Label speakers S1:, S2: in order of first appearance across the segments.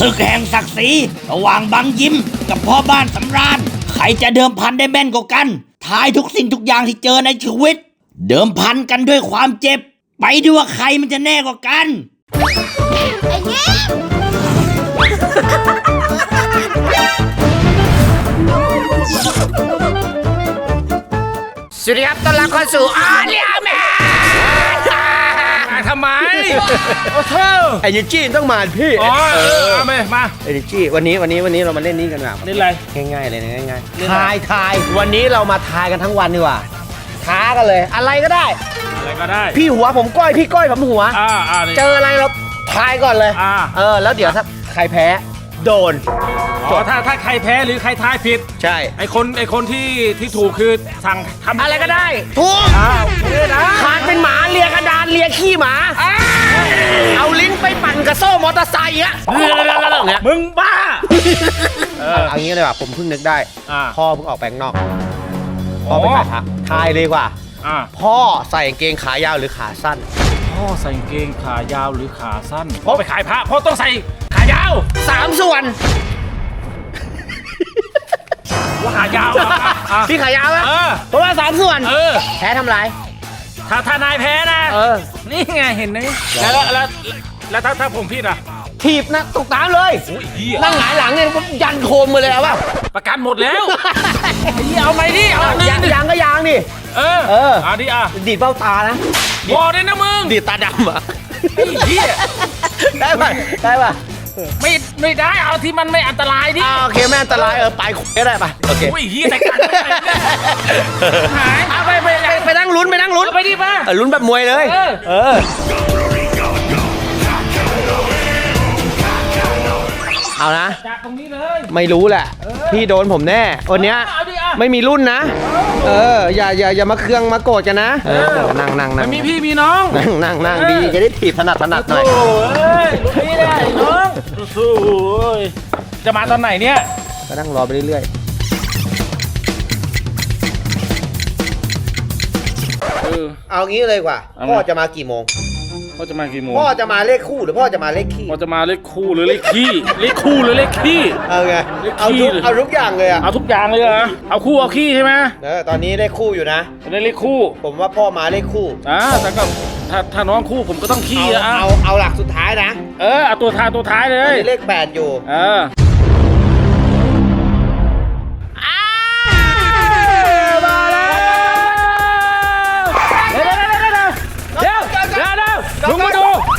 S1: ศึกแห่งศักดิ์ศรีระหว่างบางยิ้มกับพ่อบ้านสำราญ ใครจะเดิมพันได้แม่นกว่ากัน ทายทุกสิ่งทุกอย่างที่เจอในชีวิต เดิมพันกันด้วยความเจ็บ ไปดูว่าใครมันจะแน่กว่ากัน
S2: ไอ้เงี้ย
S3: สวัสดีครับต้อนรับเข้าสู่อาเลียแมน
S4: ทำไมโอ้โห
S3: เอเนจีต้องมาพี่
S4: อ๋อเออเอามามา
S3: เอเนจีวันนี้วันนี้วันนี้เรามาเล่นนี่กันแบบ
S4: นี่อะไร
S3: ง่ายๆเลยนะง่าย
S4: เล่น
S3: ๆ
S4: อะไร
S3: ทายทายวันนี้เรามาทายกันทั้งวันดีกว่าท้ากันเลย อะไรก็ได้
S4: อะไรก็ได้
S3: พี่หัวผมก้อยพี่ก้อยผมหัว
S4: อ่าอ่านี่
S3: เจออะไรเราทายก่อนเลย
S4: อ่า
S3: เออแล้วเดี๋ยวถ้าใครแพ้ โดน
S4: อ๋อถ้าถ้าใครแพ้หรือใครทายผิด
S3: ใช่
S4: ไอคนไอคนที่ที่ถูกคือสั่งทำ
S3: อะไรก็ได้ทุก
S4: อ้าวนี่นะ
S3: คานเป็นหมาเลียกระดานเลียขี้หมา เอาลิ้นไปปั่นกระโซ่มอเตอร์ไซค์อะเรื่องเงี้ย
S4: มึงบ้า เออ
S3: เอางี้เลยว่ะผมเพิ่งนึกได้
S4: อ่า
S3: พ่อเพิ่งออกไปข้างนอก พ่อไปขายพระทายเลยดีกว่า
S4: อ่า
S3: พ่อใส่กางเกงขายาวหรือขาสั้น
S4: พ่อใส่กางเกงขายาวหรือขาสั้นพ่อไปขายพระพ่อต้องใส่ขา ยาว
S3: สามส่วน
S4: ว่าขายาวอะอะอะ
S3: พี่ขายาวไหม
S4: เออ
S3: เพราะว่าสามส่วน
S4: เออ
S3: แพ้ทำไร
S4: ถ้าถ้านายแพ้นะ
S3: เออ
S4: นี่ไงเห็นไหมแล้วแล้วแล้วแล้วถ้าถ้าผมผิดอะ
S3: ถีบนะตกน้ำเลย
S4: โอ้ยเหี้ย
S3: นั่งหงายหลังเนี่ยผมยันโคมมาเลยเอาป่ะ
S4: ประกันหมดแล้วไอ้เหี้ยเอาไหมดิเอาหนึ่
S3: ยาง
S4: งดิ
S3: ยางก็ยางดิ
S4: เออ
S3: เออ
S4: เอาดิอะ
S3: ดีดเบ้าตานะ
S4: พอได้นะมึง
S3: ดีดตาดำอะ
S4: ไอ้เหี้ย
S3: ได้ป่ะได้ป่ะ
S4: ไม่ไม่ได้เอาที่มันไม่อันตรายดิ
S3: อ่าโอเคไม่อันตรายเออไปก็ได้ป่ะโอเค
S4: โอ้ยเหี้ยแต่กันไม่ได้เนี่ยหาย
S3: เอาไปไปไปไปนั่งลุ้นไปนั่งลุ้น
S4: เอาไปดิป่ะ
S3: เออลุ้นแบบมวยเลย
S4: เออ
S3: เออ เอานะ
S4: จากตรงนี้เลย
S3: ไม่รู้แหละ พี่โดนผมแน่ วันเนี้ย
S4: เอาดิอะ
S3: ไม่มีรุ่นนะ เออ อย่าอย่าอย่ามาเคืองมาโกรธกันนะ เออ นั่งนั่งนั่
S4: มั
S3: ง
S4: นมีพี่มีน้อง
S3: นั่งนั่งนั่งดี จะได้ถีบถนัดถนัดหน่อย
S4: โอ้ยลูกพี่ได้น้องสู้ๆจะมาตอนไหนเนี่ย
S3: ก็นั่งรอไปเรื่อย
S4: เออ
S3: ๆเอางี้เลยดีกว่า
S4: เอาไง
S3: พ่อจะมากี่โมง
S4: พ่อจะมากี่โมง
S3: พ่อจะมาเลขคู่หรือพ่อจะมาเลขขี้
S4: พ่อจะมาเลขคู่หรือเลขขี้เลขคู่หรือเลขขี้
S3: เอาไง
S4: เลข
S3: เอา
S4: ขี้
S3: ทุก
S4: เลย
S3: เอาทุกอย่างเลยอะ
S4: เอาทุกอย่างเลยเหรอเอาคู่เอาขี้ใช่ไหม
S3: เออตอนนี้เลขคู่อยู่นะ
S4: จะได้เลขคู่
S3: ผมว่าพ่อมาเลขคู่
S4: อ่าแต่ก็ถ้าถ้าน้องคู่ผมก็ต้องขี้
S3: เอา
S4: อะอะ
S3: เอาเอาหลักสุดท้ายนะ
S4: เออเอาตัวท้ายตัวท้ายเล
S3: ตอน
S4: ย
S3: นี้เลขแปดอยู่
S4: เออ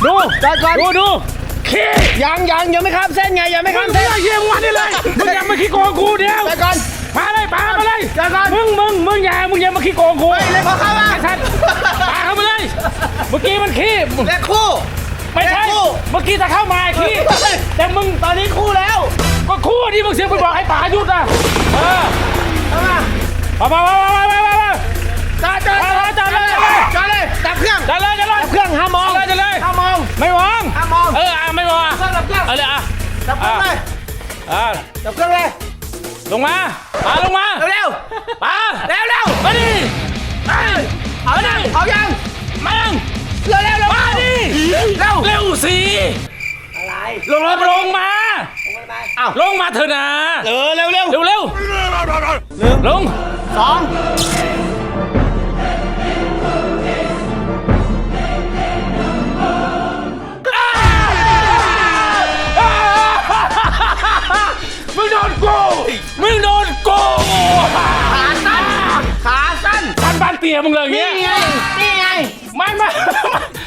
S4: ดูดู
S3: จอดก่อน
S4: ดูดูขี้
S3: ยังยังยังไม่ข้ามเส้นไงยังไม่
S4: มึ
S3: ข้างม
S4: เสี
S3: เส้น
S4: ยเยี่ยมวันนี้เลยมึงอย่ามาขี้โกงกูเดียว
S3: จอดก่อน
S4: มาเลยปามาเลย
S3: เดี๋ยวก่อน
S4: มึงมึงมึงอย่ามึงอย่ามาขี้โกงกู
S3: เลยพอเข้ามา
S4: ไอ้สัตว์ปาเข้ามาเลยเมื่อกี้มันขี้
S3: เลขคู่
S4: ไม่ใช่
S3: เลขคู่
S4: เมื่อกี้ถ้าเข้ามาขี้แต่มึงตอนนี้คู่แล้ว ก็คู่ที่มึงเสียงไปบอกให้ป๋าหยุดอะเออ
S3: เข้ามา
S4: มามามามามามามา
S3: จอดจอด
S4: มาจอดเลย
S3: จอดเลยดับเครื่อง
S4: จอดเลยจอดเลย
S3: ดับเครื่องห้ามมอง
S4: จอดเลยจอดเลย
S3: ห้ามมอง
S4: ไม่มอง
S3: ห้ามมอง
S4: เอออะไม่มองอะ
S3: ดับเครื่อง
S4: เอาเลยอะ
S3: ดับเครื่องเลย
S4: อะ
S3: ดับเครื่องเลย
S4: ลงมาป๋าลงมา
S3: เร็ว
S4: ป๋า
S3: เร็วเร็ว
S4: มาดิไปเอาดิ
S3: เอายัง
S4: มายัง
S3: เร็วเร็วเร็ว
S4: มาดิ
S3: เร็ว
S4: เร็วสิ
S3: อะไร
S4: ลงลงลงมา
S3: อ้าว
S4: ลงมาเถอะนะ
S3: เออเร็วเร็ว
S4: เร็วเร็วลง
S3: สอง
S4: มึง เตี่ยมึงเลยอย่าง
S3: นี่
S4: เงี้ย
S3: ไง นี่ไง
S4: ไม่ไม่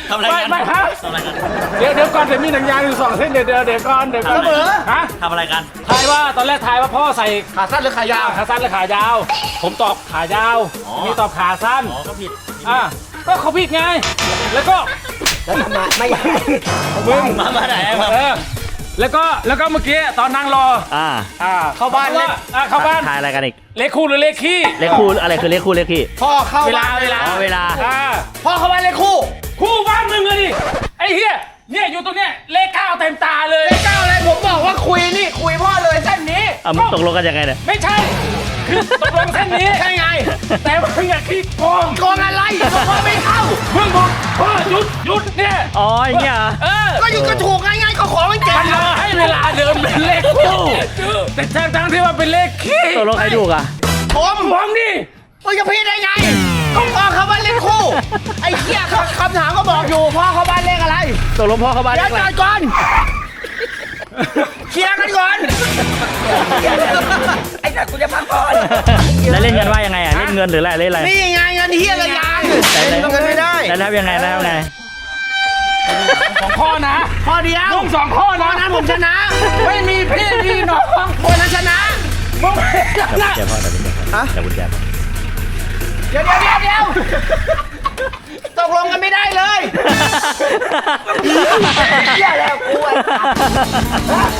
S1: ทำอะไรกัน
S4: ไม่ไม่ฮะ
S1: ทำอะไรกัน
S4: เดี๋ยวเดี๋ยวก่อนเดี๋ยวมีหนังยางอยู่สองเส้นเดี๋ยวเดี๋ยวเดี๋ยวก่อนเดี๋ยวก่อน
S3: เสมอ
S4: ฮะ
S1: ทำอะไรกัน
S4: ทายว่าตอนแรกทายว่าพ่อใส่
S3: ขาสั้นหรือขายาว
S4: ขาสั้นหรือขายาว ผมตอบขายาว
S1: อ๋อ
S4: นี่ตอบขาสั้น
S1: อ๋อ ก็ผิด
S4: อะก็เขาผิดไง แล้วก็
S3: แล้วทำไมไม่ยัง
S4: มึง
S1: มามาไหนมา
S4: เออ แล้วก็แล้วก็เมื่อกี้ตอนนั่งรอ
S5: อ่า
S4: อ่า
S3: เข้าบ้าน
S4: เล
S3: เลย
S4: อ่าเข้าบ้าน
S5: ทายอะไรกันอีก
S4: เลขคู่หรือเลขขี้
S5: เลขคู่อะไรคือเลขคู่เลขขี้
S3: พ่อเข้า
S4: เวลา
S3: บ้น
S4: เวลา
S5: อ๋อเวลา
S4: อ่า
S3: พ่อเข้าบ้านเลขคู่
S4: คู่บ้านมึงเลยดิไอ้เหี้ยเนี่ยอยู่ตรงเนี้ยเลขเก้าเต็มตาเลย
S3: เลขเก้าอะไรผมบอกว่าคุยนี่คุยพ่อเลยเส้นนี้
S5: อะมึงตกลงกันยังไงเนี่ย
S4: ไม่ใช่ คือตกลงเส้นนี้
S3: ใช่ไง
S4: แต่มึงอย่าขี้โกง
S3: โกงอะไรก็พ่อไม่เข้า
S4: มึงบอกพ่อหยุดหยุดเนี่ย
S5: อ๋ออย่างเงี้ยเหรอ
S4: เออ
S3: ก็อยู่ก็ถูกไงไงก็ขอมันเจ็บ
S4: มันรอให้เวลาเดินแต่แจ้งทั้งที่ว่าเป็นเลขขี้
S5: ตกลงใครถูกอะ
S3: ผม
S4: ผมดิ
S3: มึงจะพี่ได้ไงก็พ่อเขาบ้านเลขคู่ ไอ้เหี้ยคำคำถามก็บอกอยู่พ่อเขาบ้านเลขอะไร
S5: ตกลงพ่อเข้าบ้าน
S3: เดี๋
S5: ได้
S3: ยว
S5: ไหม
S3: จอดก่อน เคลียร์กันก่อนไอ้สัตว์กูจะพักก่อน
S5: แล้วเล่นกันว่ายังไงอะเล่นเงินหรืออะไรเล่นอะไร
S3: นี่ไงเงินเฮียอะไรยัง
S5: แต่
S3: เล่นเงินไม่ได้
S5: แล้วทำยังไงแล้วทำยังไง
S4: สองข้อนะ
S3: พอเดียว
S4: มึงสองข้อ
S3: ตอ
S4: นะ
S3: นนั้นผมชนะ
S4: ไม่มีพี่มีน้อง
S3: คนนั้นชนะ
S4: มึงไม่ชนะ
S5: เดี๋ยวพ่อแต่กุญแจ
S3: ฮะ
S5: แต่กุญแจ
S3: เดี๋ยวเดี๋ยวเดี๋ยวเดี๋ยว ตกลงกันไม่ได้เลยเหี้ยแล้วกูไอ้สัตว์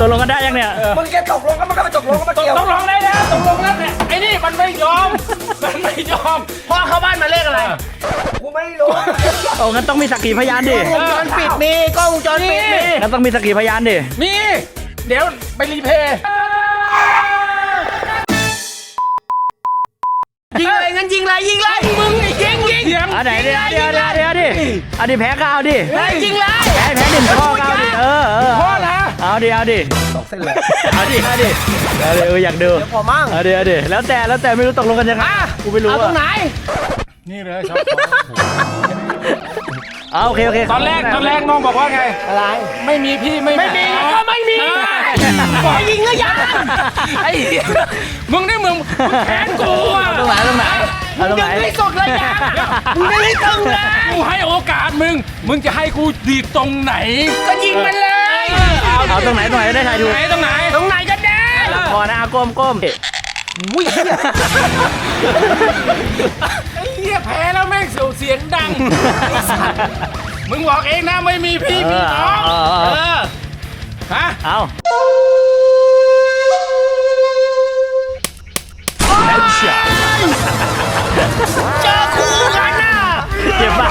S5: ตกลงกันได้ยังเนี่ย
S3: มึงแกตกลงกันมันก็ไปตกลงกันมา
S4: ตก
S3: เกี่ยว
S4: ตกลงได้แล้วตกลงแล้วเนี่ยไอ้นี่มันไม่ยอม มันไม่ยอม
S3: พ่อเข้าบ้านมาเลขอะไรกูไม่รู้
S5: โอ้งั้นต้องมีสักขีพยานดิ
S3: กล้องวงจรปิดมีกล้องวงจรปิดมี
S5: งั้นต้องมีสักขีพยานดิ
S4: มี เดี๋ยวไปรีเพย์
S3: ยิงเลยงั้นยิงเลยยิงเลย
S4: มึงไอ้ยิง ยิงเสียง
S5: อะไหนเดี๋ยวเดี๋ยวเดี๋ยวเดี๋ยวดิเอาดิแพ้ก็เอาดิ
S3: เฮ้ยยิงเลย
S5: แพ้แพ้หนึ่งข้อก็เอาดิเออเออ
S4: พ่อนะ
S5: เอาดิเอาดิ
S3: ตกเส้นเลย
S5: เอาดิเอาดิเอาดิเอออยากดู
S3: เดี๋ยวพอมั่ง
S5: เอาดิเอาดิแล้วแต่แล้วแต่ไม่รู้ตกลงกันยังไง
S3: อะ
S5: กูไม่รู้
S3: เอาตรงไหน
S5: อะ
S4: นี่เลยชอบ
S5: เอาโอเคโอเค
S4: ตอนแรกตอนแรกน้องบอกว่าไง
S3: อะไร
S4: ไม่มีพี่ไม่
S3: ไม่มีก็ไม่มี
S4: บอก
S3: ยิงหรือยัง
S4: ไอ้เหี้ยมึงนี่มึงมึงแค้นกูอะ
S5: ตรงไหนตรงไหน เอาตรงไหน
S3: ยิงให้สุดเลยยังมึงไม่ให้ตึงเลย
S4: กูให้โอกาสมึง มึงจะให้กูดีดตรงไหน
S3: ก็ยิงมันเลย
S5: เอาตรงไหนตรงไหนได้ถ่ายถูก
S4: ไหนตรงไหน
S3: ตรงไหนก็ได้
S5: พอนะเอาก้มก้ม
S3: อุ้ยเหี้ย
S4: ไอ้เหี้ยแพ้แล้วแม่งเสียวเสียงดังไอ้สัตว์มึงบอกเองนะไม่มีพี่มีน้อง
S5: เออเออเออ
S4: เออฮะ
S5: เอา
S3: เจอคู่กันน่ะ
S5: เจ็บปะ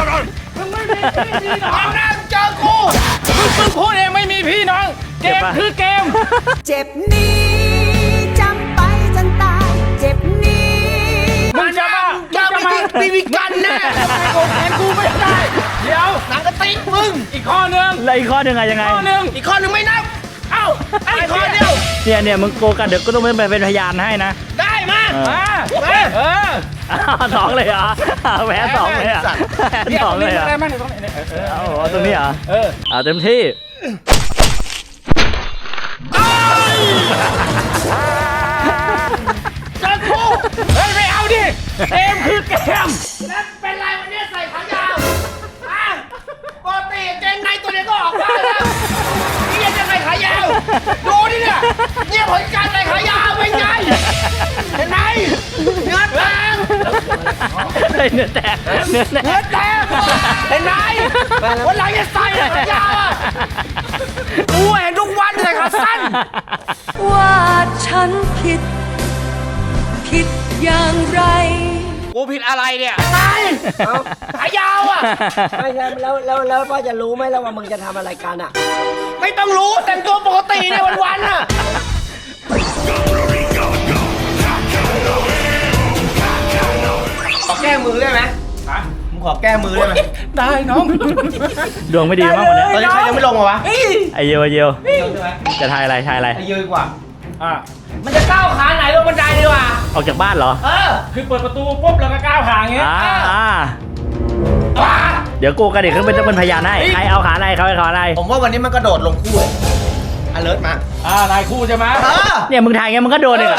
S4: มึงไม่มีพี่มีน้อ
S3: เอา
S4: ง
S3: หน้าเจอคู่
S4: มึงมึงพูดเองไม่มีพี่น้อง เกมคือเกม
S2: เจ็บนี้จำไปจนตาย เจ็บนี้
S4: มึงจะมา
S3: เจอ
S4: มึงจะ
S3: ไม่
S4: มา
S3: มีมีกันแน่
S4: โกงแทนกูไม่ได้ เดี๋ยว
S3: หนังกระติกมึง
S4: อีกข้อหนึ่ง
S5: แล้วอีกข้อหนึ่งอะยังไง
S4: ข้อหนึ่ง
S3: อีกข้อหนึ่งไม่นับ
S4: เอ้าไอ้
S3: ไอ้
S4: ข้
S3: ข้
S4: อ
S3: อ
S4: เดี
S3: เดี
S4: ย
S3: ยวว
S5: เนี่ยเนี่ยมึงโกกันเดี๋ยวก็ต้องเป็นเป็นพยานให้นะ
S3: ได้ มา
S5: เออ
S4: มา
S3: มา
S4: เออ
S5: อ้าวสองเลยเหรออ้าวแพ้สองเลยเหรอะแพ้
S4: เนี่ย
S5: ส
S4: ต
S5: อ
S4: รงง
S5: เล
S4: นี้
S5: ยเหรอะ
S4: ได้ไหมเนี่ยตรงนี้เนี่ยเออเออ
S5: เอาเอาตรงนี้เหรอ
S4: เออ
S5: เอาเต็มที่
S3: เจอคู่
S4: เฮ้ยไม่เอาดิเกมคือเกม
S3: นั่นเป็นไรวันนี้ใส่ขายาวอะปกติเกงในตัวเดียวก็ออกได้แล้วนี่ยังจะใส่ขายาว ดูดิเนี่ยเนี่ยผลการใส่ขายาวเป็นไงเห็นไหมเนื้อแตง
S5: เนื้อแตกเนื้อแต
S3: เนื้อกแตงเห็นไหมวันหลังจะใส่ขายาวอะกูเห็นทุกวันใส่ขาสั้น
S2: ว่าฉันผิด ผิดอย่างไร
S3: กูผิดอะไรเนี่ยไงขายาวอะ
S6: ไม่ใช่แล้วแล้วแล้วพ่อจะรู้ไหมแล้วว่ามึงจะทำอะไรกันอะ
S3: ไม่ต้องรู้แต่งตัวปกติในวันๆน่ะ ขอแก้มือได้ไหมมึงขอแก้มือได้ไหม
S4: ได้น้อง
S5: ดวงไม่ดีมากวันนี้
S3: ตอนนี้ใครยังไม่ลงเหรอวะ
S5: ไอเยวไอเยว
S3: ใช่ไหม
S5: จะทายอะไรทายอะไร
S3: ไอ้ยืนกว่า
S4: อะ
S3: มันจะก้าวขาไหนลงบันไดดีกว่า
S5: ออกจากบ้านเหรอ
S3: เออ
S4: คือเปิดประตูปุ๊บแล้วก็ก้าวห่างอย่างเงี้ย
S5: อ่าอ่า
S3: ว้า
S5: เดี๋ยวโกกันเดี๋ยวขึ้นเป็นต้องเป็นพยานให้ใครเอาขาอะไรเขาเอาขาอะไร
S3: ผมว่าวันนี้มันกระโดดลงคู่เลยอเลิร์มา
S4: อ่านายคู่ใช่ไหม
S3: เออ
S5: เนี่ยมึงถ่ายไงมึงก็โดนเลยอะ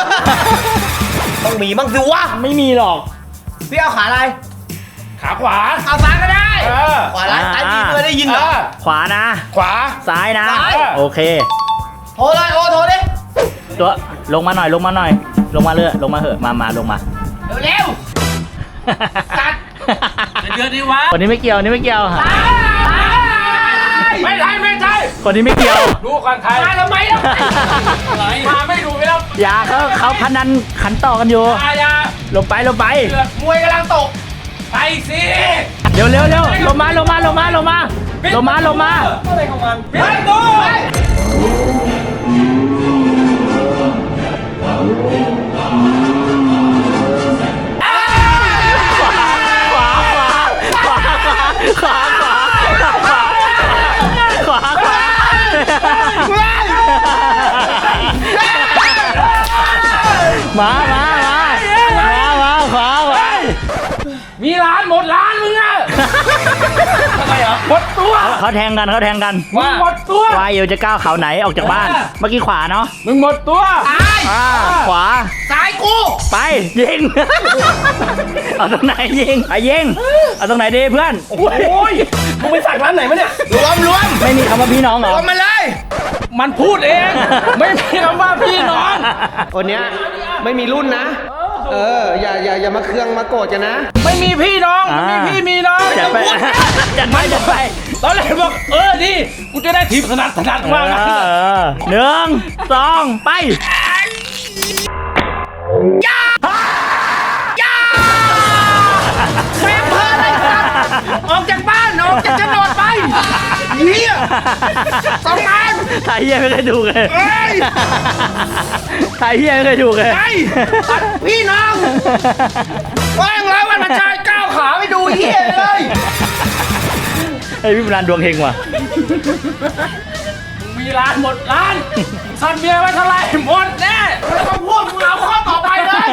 S3: ต้องมีบ้างสิวะ
S5: ไม่มีหรอก
S3: พี่เอาขาอะไร
S4: ขาขวา
S3: เอาซ้ายก็ได้
S4: เออ
S3: ขวาร้ายซ้ายดีเพื่อได้ยินเหรอ
S4: เออ
S5: ขวานะ
S4: ขวา
S5: ซ้ายนะ
S3: ซ้าย
S5: โอเค
S3: โทรเลยโอ้โทรดิ
S5: ตัวลงมาหน่อยลงมาหน่อย ลงมาเลยลงมาเหอะมามาลงมา
S3: เร็วๆตัด
S4: เดือนดีวะ
S5: คนนี้ไม่เกี่ยวคนนี้ไม่เกี่ยว
S4: ไม่ใช่ไม่ใช่
S5: คนนี้ไม่เกี่ยว
S4: ดูก่อนใคร
S3: มาทำไมล่ะ
S4: มาไม่ดูแล้ว
S5: อย่าเขาเขาพนันขันต่อกันอยู่
S4: อาญา
S5: ลงไปลงไป
S3: มวยกำลังตก
S4: ไปสิ
S5: เร็วเร็วเร็วลงมาลงมาลงมาลงมาลงมาลงมา
S4: อะไรของมันไปตู้
S5: ขมามา
S4: หรอหมดตัว
S5: เขาแทงกันเขาแทงกัน
S4: มึงหมดตัว
S5: วายเอวจะก้าวเขาไหนออกจากบ้าน เมื่อกี้ขวาเนาะ
S4: มึงหมดตัว
S5: อ่าขวา
S3: สายกู
S5: ไปยิง เอาตรงไหนยิงไปยิง เอาตรงไหนดีเพื่อน
S4: โอ้ยมึงไปสักร้านไหนมาเนี่ย
S3: รวมรวม
S5: ไม่มีคำว่าพี่น้องเหร
S3: ร
S5: อ
S3: วมมาเลย
S4: มันพูดเอง ไม่มีคำว่าพี่น้อง
S3: คนเนี้ยไม่มีรุ่นนะ เอ ออย่าอย่าอย่ามาเคืองมาโกรธกันนะ
S4: ไม่มีพี่น้อง
S5: อ่า
S4: ไม่มีพี่มีน้อง
S5: จัดไปจัดไปจัดไป
S4: ตอนแรกบอกเออดีกูจะได้ทีมถนัดถนัดมากนะ
S5: เออหนึ่งสองไป
S3: แม่งเพออะไรกันออกจากบ้านออกจากโฉนดไป เฮียสองงาน
S5: ไทยเฮียไม่เคยถูกเลย
S3: เอ้ย
S5: ไทยเฮียไม่เคยถูกเลย
S3: ไอ้ตัดพี่น้องว่างแล้ววันประชายก้าวขาไปดูเฮียเลย
S5: ไอ้ยพี่บรานดวงเฮงว่ะ
S4: มีร้านหมดร้านสันเบียร์ไว้เท่าไหร่หมดแน่
S3: ไม่ต้องพูดมึงเอาข้อต่อไปเลย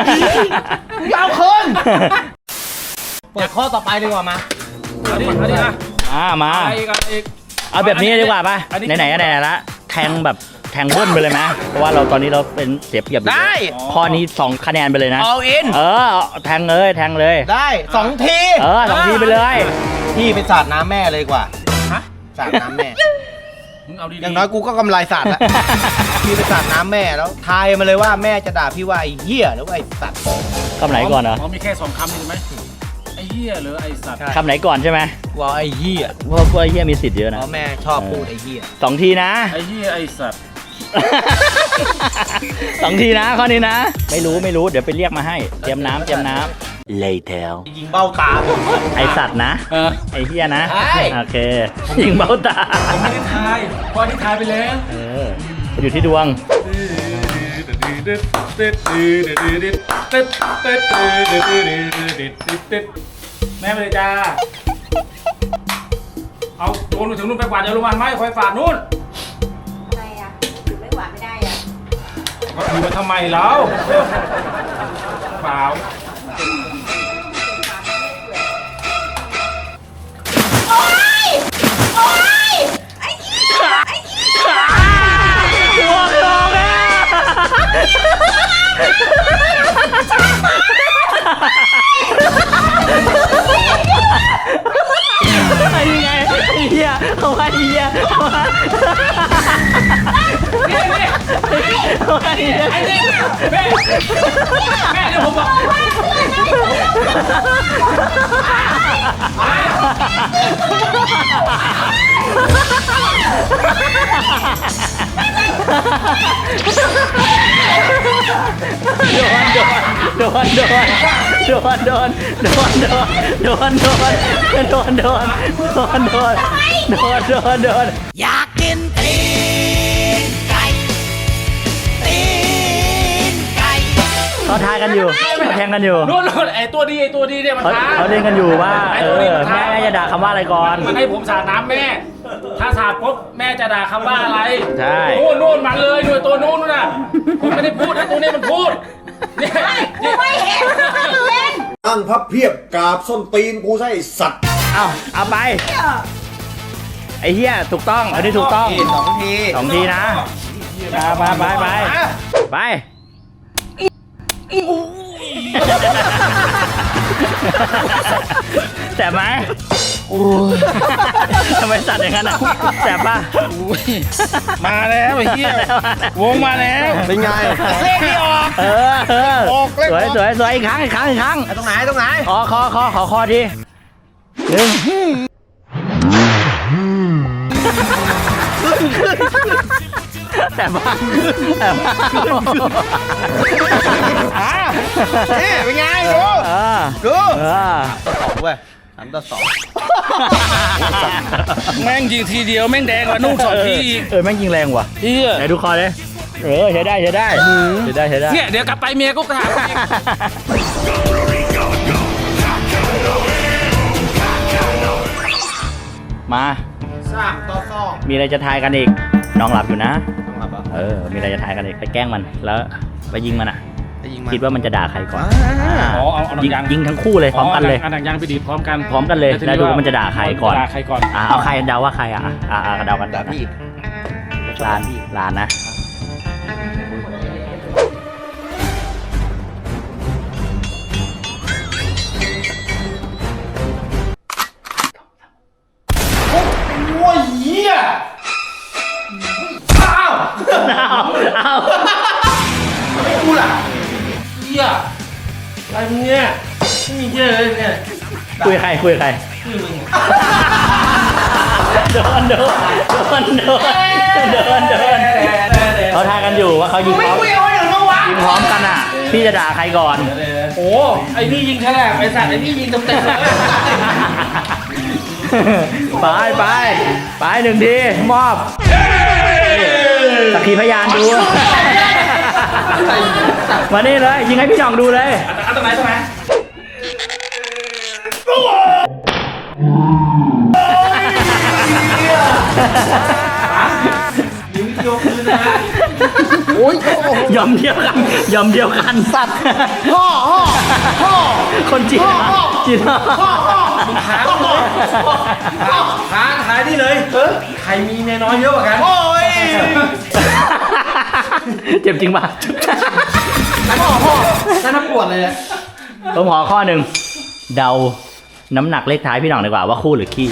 S3: มึงเอาคืนเปิดข้อต่อไปดีกว่ามา
S4: เอาดิเอาดิอะ
S5: อ่ามา
S4: อะไรอีกอะไรอีก
S5: เอาแบบนี้ดีกว่าป่ะ
S4: อันนี้
S5: ไหนๆก็ไหนๆละแทงแบบแทงเบิ้ลไปเลยไหมเพราะว่าเราตอนนี้เราเป็นเสียเปรียบอยู่
S3: ได้
S5: ข้อนี้สองคะแนนไปเลยนะ
S3: all in
S5: เออแทงเลยแทงเลย
S3: ได้สองที
S5: เออสองทีไปเลย
S3: พี่ไปสาดน้ำแม่เลยดีกว่า
S4: ฮะ
S3: สาดน้ำแม่
S4: มึงเอาดีๆ
S3: อย่างน้อยกูก็กำไรสาดแล้วพี่ไปสาดน้ำแม่แล้ว ทายมาเลยว่าแม่จะด่าพี่ว่าไอ้เหี้ยหรือว่าไอ้สัตว์
S5: คำไหนก่อนเหรอ
S4: อ๋อมีแค่สองคำนี่ใช่ไหมไอ้เหี้ยหรือไอ้สัตว์
S5: คำไหนก่อนใช่ไหม
S3: ว่าไอ้เหี้ย
S5: เพราะว่าเฮียมีสิทธิ์เยอะ
S3: เพ
S5: นะ
S3: ราะแม่ชอบพูดไอ้เหี้ย
S5: สองทีนะ
S4: ไอ้เหี้ยไอ้สัตว์
S5: สองทีนะข้อนี้นะ ไม่รู้ไม่รู้เดี๋ยวไปเรียกมาให้ เตรียมน้ำเตรียมน้ำ later
S3: ยิงเบ้าตาผม
S5: ไอสัตว์นะ
S4: เออ
S5: ไอเฮียนะ
S3: ใช่
S5: โอเค ยิงเบ้าตา
S4: ผมไม่ได้ทายเพราะที่ทายไปแล้ว
S5: เออ อยู่ที่ดวง
S4: แม่ไปเลยจ้า เอาโยนไปถึงนู่นไปกวาดเดี๋ยวลงมาไม่คอยฝาดนู่น
S7: ทำไมอะถือไม่หวานไม่ได้อะ
S4: ก็ถือมาทำไมแล้วเปล่า
S5: ดวงดวงอะ ไอ้ไงไอ้เหี้ยเอาไว้ไอ้เหี้ยเอาไว้เอาไว้ไอ้เหี้ย
S4: ไอ้นี่แม่แม่เดี๋ยวผมบอก
S5: โดนโดน โดนโดนโดนโดนโดนโดนโดนโดนโดนโดนโดนโดนโดนโดน
S1: อยากกินตีนไก่ตีนไก่
S5: เขาทายกันอยู่เขาแทงกันอยู่
S4: นู่นนู่นไอ้ตัวดีไอ้ตัวดีเนี่ยมัน
S5: เขา
S4: ท้า
S5: เขาเล่นกันอยู่ว่าเออแม่จะด่าคำว่าอะไรก่อน
S4: มันให้ผมสาดน้ำแม่ ถ้าสาดปุ๊บแม่จะด่าคำว่าอะไร
S5: ใช่
S4: นู่นนู่นมันเลยนู่นตัวนู่นนู่นน่ะผมไม่ได้พูดนะตัวนี้มันพูดเนี่ยเนี่ย
S7: ไม่เห็นเล่น
S8: นั่งพับเพียบกราบส้นตีนกูใช่ไอ้สัตว์
S5: เอาเอาไป ไอ้เหี้ยถูกต้อง อันนี้ถูกต้อง
S3: สองที
S5: สองทีนะมาไปไปไปไป แสบไหมทำไมสั่นอย่างนั้นอะแสบป่ะ
S4: มาแล้วไอ้เหี้ยวงมาแล้ว
S3: เป็นไงเลขที่ออก
S5: เออเออ
S3: ออกเลข
S5: สวย
S3: ออก
S5: สวยสวยอีกครั้งอีกครั้งอีกครั้ง
S3: ตรงไหนตรงไหน
S5: ขอขอขอขอคอทีหนึ่ง แต่บ้าแต่บ้า
S3: อ่านี่เป็นไงดู
S5: เออ
S3: ดู
S5: เออ
S3: ต่อสองเว้ยสามต่อสอง
S4: แม่งยิงทีเดียวแม่งแดงกว่านู่นสองทีอีก
S5: เออแม่งยิงแรงว่ะ
S4: เหี้ย
S5: ไหนดูคอเลยเออใช้ได้ใช้ได้ใช้ได้ใช้ได้
S4: เนี่ยเดี๋ยวกลับไปเมียก็ถามอีก
S5: มา
S3: สามต่อสอง
S5: มีอะไรจะทายกันอีก น้องหลับอยู่นะ
S3: ต้องรับอะ
S5: เออ มีอะไรจะทายกันอีกไปแกล้งมัน แล้วไปยิงมันอะคิดว่ามันจะด่าใครก่อน
S4: อ๋อเอาเอาหนั
S5: ยิ
S4: ง
S5: ง
S4: ยาง
S5: ยิงทั้งคู่เลยพร้อมกันเลย
S4: เอาหนังยางไปดีดพร้อมกัน
S5: พร้อมกันเลยแล้วดูว่ามันจะด่าใครก่อน
S4: ด่าใครก่อน
S5: อะเอาใครเดาว่าใครอะอะอะเดากันด่าพี่ลานลานนะ
S3: โา
S5: เอา
S3: ไม่กูล่ะเหี้ยอะไรมึงเนี่ยไม่มีเหี้ยเลยเนี่ย
S5: คุยกับใครคุยกับใครโดนโดนโดนโดนโดนโดนเขาทายกันอยู่ว่าเขายิง
S3: ไม่
S5: พร้อม
S3: คุยกับคนอื่นบ้างวะ
S5: ยิงพร้อมกันอะ พี่จะด่าใครก่อน
S3: โอ้ไอ้นี่ยิงแฉลบไอ้สัตว์ไอ้นี่ยิงเต็มๆเลย
S5: ไปไปไปหนึ่งทีมอบ สักขีพยานดู มานี่เลยยิงให้พี่หน่องดูเลย
S4: อันตรงไหนตรงไหน
S5: ยอมเดียวกันยอมเดียวกันสัตว์พ่อพ่อพ่อคนจีนเหรอจีนเหรอ
S3: หาหานี่เลยเออใครมีเมียน้อยเยอะกว่ากันโอ้ย
S5: เจ็บจริงป่ะ
S3: พ่อพ่อน่าน่าปวดเลยอะ
S5: ผมขอข้อหนึ่งเดาน้ำหนักเลขท้ายพี่หน่องดีกว่าว่าคู่หรือขี้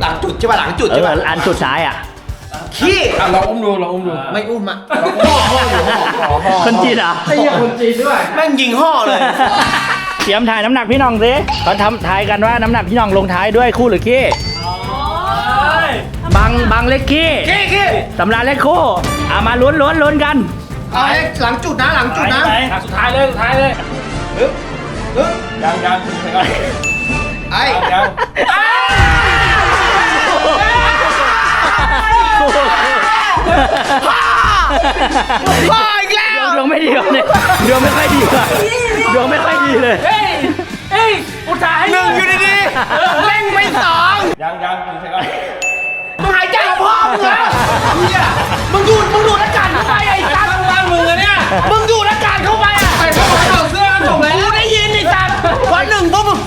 S3: หลังจุดใช่ป่ะหลังจุด
S5: เอ
S3: ใช่
S5: อ
S3: ป่ะ
S5: อันสุดท้ายอะ
S3: ขี้อะเราอุ้มดูเราอุ้มดูไม่อุ้มอะห่อห่ออยู่ห่อห่อ
S5: คนจีนเหรอ
S3: ไอ้เหี้ยคนจีนด้วยแม่งยิงห่อเลย
S5: เตรียมถ่ายน้ำหนักพี่หน้องสิเขาทำทายกันว่าน้ำหนักพี่หน้องลงท้ายด้วยคู่หรือขี้บั งบังเล็กขี้
S3: ขี้ขี้
S5: สำราญเล็กคู่เอามาลุ้นลุ้นลุ้นกัน
S3: เอาไอ้หลังจุดนะหลังจุดนะ
S4: อะสุดท้ายเลยสุดท้ายเลย
S3: ยังยังไอ้
S4: ยัง
S3: พ่ออีกแล้ว
S5: ดวงไม่ดีกว่าเนี่ยดวงไม่ค่อยดีกว่าดวงไม่ค่อยดีเลย
S4: เฮ้ยเฮ้ยอุตส่าห์ให้
S3: หนึ่งอยู่ดีๆเร่งไม่สอง
S4: ยังยังยังยัง
S3: มึงหาย ใจกับพ่อมึงเหรอเฮียมึงดูดมึงดูดอากาศเข้าไปไอ้สัตว์
S4: บ้านมึงอะเนี่ย
S3: มึงดูดอากาศเข้าไปอะใส่เสื้อใส่เสื้อจบเลยกูได้ยินไอ้สัตว์วันหนึ่งปุ๊บมึง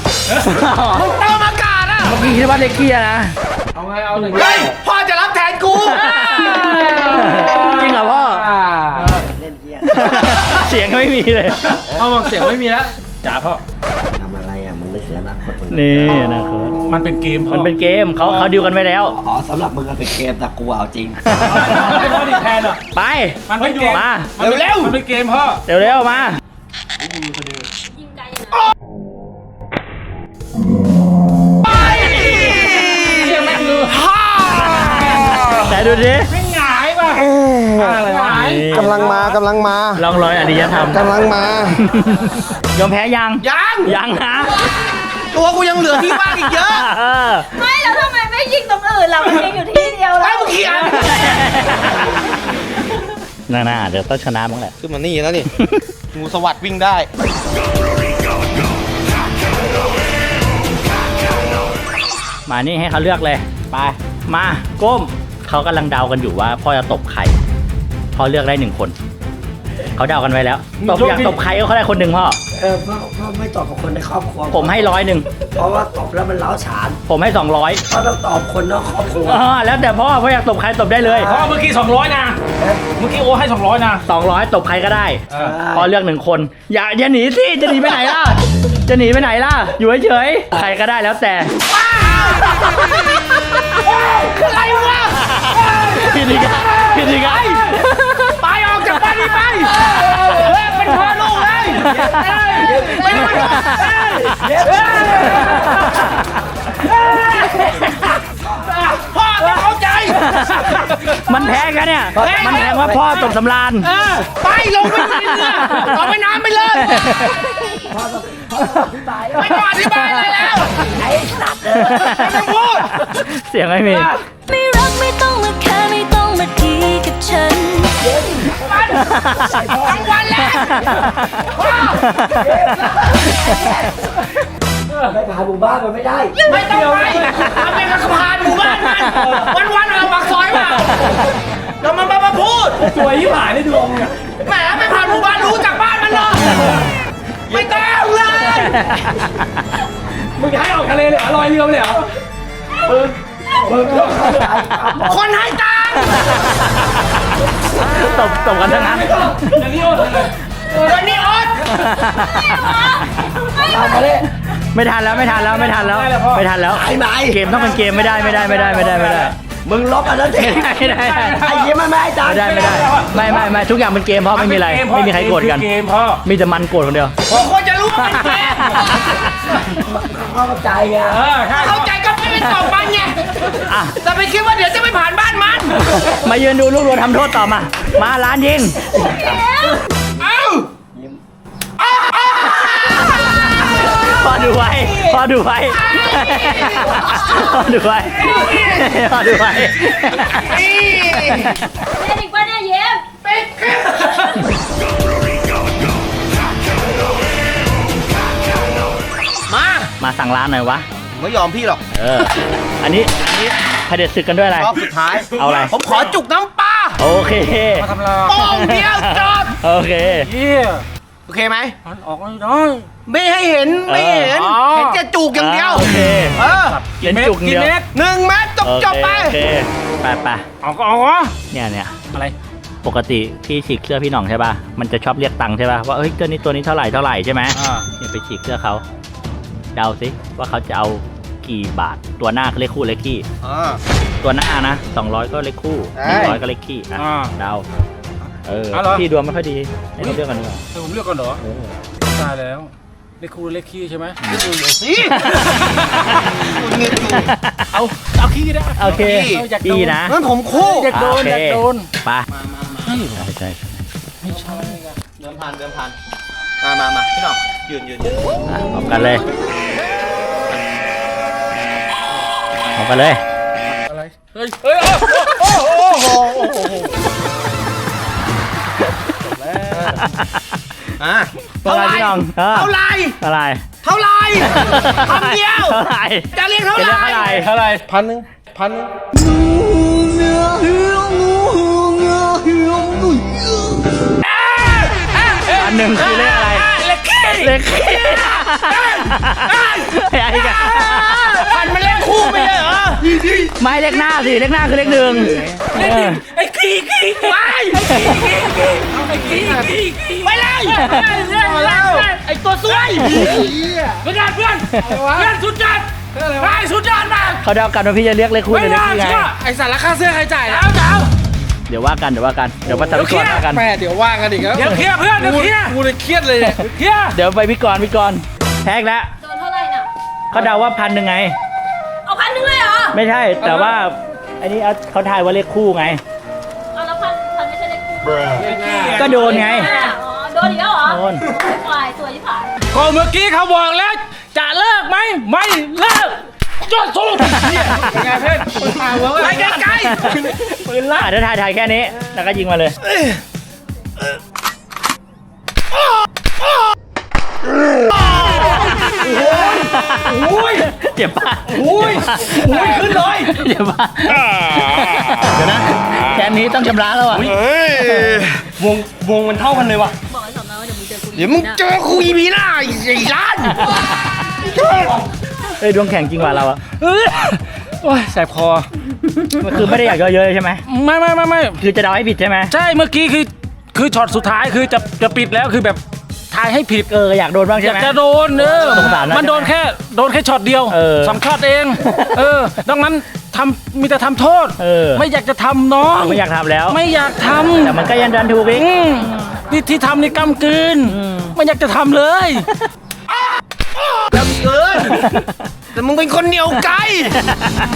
S3: มึงเติมอากาศอะ
S5: เมื่อกี้คิดว่าเล็กขี้อะนะ
S4: เอาไงเอาหนึ่ง
S3: เฮ้ยพ่อจะรับแทนกู
S5: จริงเหรอพ่อ
S6: เล่นเกียร์
S5: เสียงก็ไม่มีเลย
S4: เอาบอกเสียงไม่มีแล้วจ๋าพ่อ
S6: ทำอะไรอะมึงไม่เสียอนาคตมึง
S5: นี่นะครับ
S4: มันเป็นเกมพ่อ
S5: มันเป็นเกมเขาเขาดิวกันไว้แล้ว
S6: อ๋อสำหรับมึงมันเป็นเกมแต่กูเอาจริง
S4: ให้พ่อดีแทนอะ
S5: ไป
S4: มันเป็นเกม
S5: มา
S4: มันเป็นมันเป็นเกมพ่อ
S5: เร็วๆมา
S7: ยิงไกลอยู่นะ
S5: แต่ดูดิ
S4: ไม่หงายป่ะอะไรวะ
S3: กำลังมากำลังมา
S5: ลองรอยอริยธรรม
S3: กำลังมา
S5: ยอมแพ้ยัง
S3: ยัง
S5: ยังนะ
S3: ตัวกูยังเหลือที่ว่างอีกเยอะ
S5: เออ
S7: ไม่แล้วทำไมไม่ยิงตรงอื่นล่ะมันยิงอยู่ที่เดียว
S3: ไอ้
S7: แล้ว
S3: มึงเขียน
S5: น่าๆเดี๋ยวต้องชนะบ้างแหละ
S3: ขึ้นมานี่แล้วนี่งูสวัสดวิ่งได้
S5: มานี่ให้เขาเลือกเลย ไป มา ก้ม เขากำลังเดากันอยู่ว่าพ่อจะตบใครพ่อเลือกได้หนึ่งคน เขาเดากันไว้แล้วตบอยากตบใครก็เขาได้คนหนึ่งพ่อ
S6: เออพ่อพ่อไม่ตอบกับคนในครอบครัว
S5: ผมให้ร้อยหนึ่ง
S6: เพราะว่าตอบแล้วมันเล้าฉาน
S5: ผมให้สองร้อย
S6: พ่อต้องตอบคนนอกครอบครัว
S5: อ๋อแล้วแต่พ่อพ่ออยากตบใครตบได้เลย
S4: พ่อเมื่อกี้200นะเมื่อกี้โอให้200นะ
S5: สองร้อยตบใครก็ได้
S4: เออ
S5: พ่อเลือกหนึ่งคน อย่าอย่าหนีสิจะหนีไปไหนล่ะ จะหนีไปไหนล่ะ อยู่เฉยๆใครก็ได้แล้วแต่
S3: อะไรวะ
S5: ผิดอีกอะผิดอีกอ
S3: พ้
S5: ว่าพ่อตบสำราญ
S3: เออไปลงไปในเรือเอาไปน้ำไปเลย
S6: พ่อต้องพ่อต้องอธิบาย
S3: ไม่ต้องอธิบายอะไรแล้ว
S6: ไอ้สัตว์
S3: ไม่ต้องพูด
S5: เสียงไม่มี
S2: ไม่รักไม่ต้องมาแค่ไม่ต้องมาดีกับฉัน
S3: ทั้งวันแล้ว
S6: ไม่พาหมู่บ้านมันไม่ได้
S3: ไม่ต้องไปมันเป็นกระพานหมู่บ้านมันวันวันๆเอาปากซอยมา เรามามามาพูด
S4: สวยที่ผ่านได้ดวงเนี่ย
S3: แหมไม่ผ่านหมู่บ้านรู้จากบ้านมันหรอกไม่ต้องเลย
S4: มึงจะให้ออกทะเลเลยเหรอลอยเรือไปเลยเหรอมึงมึง
S3: คนให้ตังค์
S5: ตบตบกันทั้งนั้น
S4: อย่างนี้โอ้เลย
S3: วันนี้อด
S5: ไม่ทันแล้วไม่ทันแล้วไม่ทันแล้วไม่ทันแล้ว
S6: ไอ้ไหม
S5: เกมต้องเป็นเกมไม่ได้ไม่ได้ไม่ได้ไม่ได้ไม่ได้
S6: มึงลบอันนั้นสิ
S5: ไม่ได้ไม่ได้
S6: ไอ้ยิ้มมันไม่ให้ตัง
S5: ไม่
S6: ค์
S5: ได้ไม่ได้ ไม่ไม่ไม่ทุกอย่างเป็นเกมเพราะไม่มีอะไรไม่มีใครโกรธกัน
S4: เกมพ่อ
S5: มีแต่มันโกรธคนเดียว
S3: ผมควรจะรู้ว่าเป็นแฟน
S6: เข้าใจไง
S4: เออใช่
S3: เข้าใจก็ไม่เป็นตอบมันไง
S5: อะ
S3: แต่ไปคิดว่าเดี๋ยวจะไม่ผ่านบ้านมัน
S5: มายืนดูลูกรัวทำโทษต่อมา มาร้านยิง
S3: เดู
S5: ไว้พอดูไว้พอดูไว้
S3: นี่
S7: เล่นอีกป่ะเนี่ยเย็บ
S3: มา
S5: มาสั่งร้านหน่อยวะ
S3: ผมไม่ยอมพี่หรอก
S5: เอออันนี้อันนี้เผด็จศึกกันด้วยอะไร
S3: รอบสุดท้าย
S5: เอาอะไร
S3: ผมขอจุกน้ำปลา
S5: โอเค
S4: มาทำลาย
S3: โป้งเดียวจบ
S5: โอเค
S4: เยี่ย
S3: โอ เคไหม
S4: มันออกไม่ได้
S3: ไม่ให้เห็นไม่เห็น
S4: อ๋อ
S3: เห็นแค่จุกอย่างเดียว
S5: โอเค
S3: เออ
S5: เล่นจุกเดียว
S4: กินเม็ด
S3: หนึ่งเม็ดจบ
S5: โอเค
S3: จบไป
S5: โอเคไปไป
S4: เอาก็เอาวะ
S5: เนี่ยเนี่ย
S4: อะไร
S5: ปกติพี่ฉีกเสื้อพี่หน่องใช่ป่ะมันจะชอบเรียกตังค์ใช่ป่ะว่าเอ้ยตัวนี้ตัวนี้เท่าไหร่เท่าไหร่ใช่ไหม
S4: อ่า
S5: เนี่ยไปฉีกเสื้อเขาเดาสิว่าเขาจะเอากี่บาทตัวหน้าเขาเลขคู่เลขขี้
S3: อ่า
S5: ตัวหน้านะ200ก็เลขคู่
S3: ได้
S5: 100ก็เลขขี้อะ
S4: อ่า
S5: เดา เออ
S4: เอาเหรอ
S5: พี่ดวงไม่ค่อยดีให้เขาเลือกกันดีกว่า
S4: ให้ผมเลือกก่อนเหรอ
S5: เออ
S4: ตายแล้วเลขคู่เลขขี้ใช่ไหม
S3: สิ
S4: เอาเอาขี้ได้
S5: โอเค
S4: เอาอยากโดน
S5: อีนะ
S3: งั้นผมคู่
S4: อยากโดน
S5: โอเค
S4: อยากโดน
S5: ไปใช่ใช่
S3: เดิมพันเดิมพันมามามาพี่หน้องยืนยืนยืน
S5: อะพร้อมกันเลยพร้อมกันเลย
S4: อะไร เฮ้ย เฮ้ย โอ้โหโอ้โหโอ้โหโอ้โห
S3: อะ
S5: เท่าไหร่พี่น้องเออ
S3: เท่าไหร
S5: เท่าไหร่
S3: เท่าไหรคำเดียว
S5: เท่าไหร่
S3: จะเรียกเท่า
S5: จะ
S3: ไห
S5: เรียกเท่าไห
S3: ร
S5: ร่
S4: เท่าไหร่พันหนึ่งพันหนึ่ง
S5: อันหนึ่งคือเลขอะไร
S3: เลขขี้
S5: เลขขี้ไอ้กัน
S3: พันมันเลข คู่ไม่ใช่เหรอ
S5: ไม่เลขหน้าสิเลขหน้าคือเลขหนึ่งเออ
S3: ไอ้ขี้ขี้ไปไอ้ขี้ขี้ขี้ไปเลยไอ้ตัวซวย
S4: เพื่อนเพื่อนเพื่อนสุดยอดไปสุดยอดมาก
S5: เขาเดากันว่าพี่จะเรียกเลขคู่ห
S4: ไม่
S5: รือเลข
S4: น่า
S5: ขี้ไง
S4: เชื่อไอสารค่าเสื้อใครจ่ายแล้วจ้า
S5: เดี๋ยวว่ากันเดี๋ยวว่ากันเดี๋ยวพัฒนาพิกรว่ากัน
S4: แม่เดี๋ยวว่ากันอีกแล้วเดี๋ยวเครียดเพื่อนเดี๋ยวเครียดกูเลยเครียดเลยเนี่ยเครียด
S5: เดี๋ยวไปพิกรพิกรแท็กแล้ว
S7: โดนเท่าไหร่น่ะ
S5: เขาเดาว่าพันหนึ่งไง
S7: เอาพั นหนึ่งเลยเหรอ
S5: ไม่ใช่แต่ว่าอันนี้เอาเขาทายว่าเลขคู่ไง
S7: เอาแล้วพันพันไม่ใช่เลขคู่
S5: ก็โดนไง
S7: อ๋อโดนอีกแล้วเหรอ
S5: โดน
S7: ควายสวยที่ผ่าน
S4: ก็เมื่อกี้เขาบอกแล้ว จะเลิกไหมไม่เลิกจนสู้เนี่ยเป็นไงเพื่อนปืนมาเว้ย
S3: ไปไกล
S5: ปืนล่าเดี๋ยวถ่ายถ่ายแค่นี้ แล้วก็ยิงมาเลย
S4: โอ้ย
S5: เจ็บปะ
S4: โอ้ยโอ้ยขึ้นเลย
S5: เจ็บปะเดี๋ยวนะแค่นี้ต้องชำระแล้วอะ
S4: วงวงมันเท่ากันเลยว่ะ
S7: บอกไอ้สองน้อยว่าเดี๋ยวมึงเจอกู
S3: ๆเดี๋ยวมึงเจอครูอีพีหน้าไอ้ล้าน
S5: เอ้ยดวงแข่งจริงกว่าเราอะ
S4: เอ้ยโอ้ยแสบคอ
S5: มันคือไม่ได้อยากเยอะๆใช่ไหม
S4: ไม่ไม่ไม่ไม่
S5: คือจะเดาให้ผิดใช่ไหม
S4: ใช่เมื่อกี้คือคือช็อตสุดท้ายคือจะจะปิดแล้วคือแบบ ทายให้ผิด
S5: เอออยากโดนบ้าง
S4: อ
S5: ใช่
S4: ยาก
S5: ไหม
S4: จะโดนเออ
S5: สงสารนะ
S4: มันโดนแค่โดนแค่ช็อตเดียว
S5: เออ
S4: สองช็อตเอง เออดังนั้นทำมีแต่ทำโทษ
S5: เออ
S4: ไม่อยากจะทำน้อง
S5: ไม่อยากทำแล้ว
S4: ไม่อยากท
S5: แต่มันก็ยังดันถูกอีกำ
S4: อืมนี่ที่ทำนี่กำกืนไม่อยากจะทำเลย
S3: ดำเกิน แต่มึงเป็นคนเหนียวไกล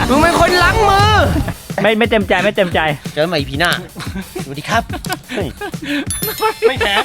S3: มึงเป็นคนล้างมือ
S5: ไม่ไม่เต็มใจไม่เต็มใจ
S3: เจอกันใหม่อีพีหน้า สวัสดีครับ
S4: ไม่แพ้